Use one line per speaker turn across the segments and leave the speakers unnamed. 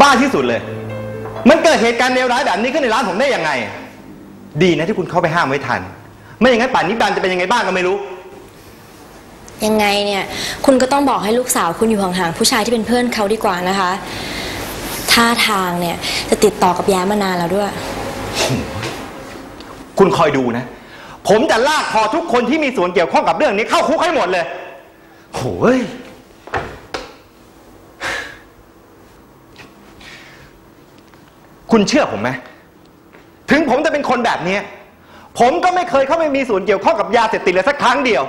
บ้าที่สุดเลย มันเกิดเหตุการณ์เลวร้ายแบบนี้ขึ้นในร้านผมได้ยังไง ดีนะที่คุณเข้าไปห้ามไว้ทัน ไม่อย่างนั้นป่านนี้บันจะเป็นยังไงบ้างก็ไม่รู้
ยังไงเนี่ย คุณก็ต้องบอกให้ลูกสาวคุณอยู่ห่างๆผู้ชายที่เป็นเพื่อนเขาดีกว่านะคะ ท่าทางเนี่ยจะติดต่อกับแย้มานานแล้วด้วย
คุณคอยดูนะ ผมจะลากคอทุกคนที่มีส่วนเกี่ยวข้องกับเรื่องนี้เข้าคุกให้หมดเลยโอ้ย คุณเชื่อผมไหมถึงผมจะเป็นคนแบบนี้ ผมก็ไม่เคยเข้าไปมีส่วนเกี่ยวข้องกับยาเสพติดเลยสักครั้งเดียว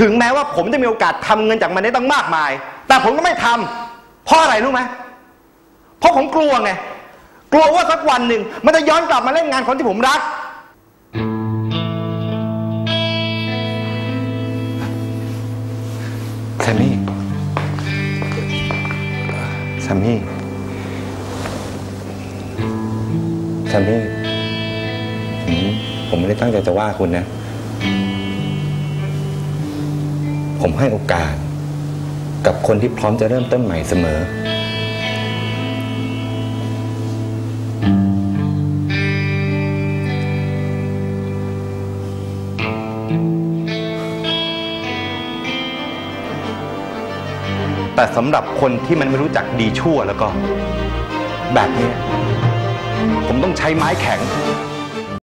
ถึงแม้ว่าผมจะมีโอกาสทำเงินจากมันได้ตั้งมากมาย แต่ผมก็ไม่ทำเพราะอะไรรู้ไหมเพราะผมกลัวไง กลัวว่าสักวันหนึ่งมันจะย้อนกลับมาเล่นงานคนที่ผมรัก แซมมี่ แซมมี่ แซมมี่ผมผมไม่ได้ตั้งใจจะว่าคุณนะ ผมให้โอกาส กับคนที่พร้อมจะเริ่มต้นใหม่เสมอ แต่สำหรับคนที่มันไม่รู้จักดีชั่วแล้วก็ แบบนี้ ผมต้องใช้ไม้แข็ง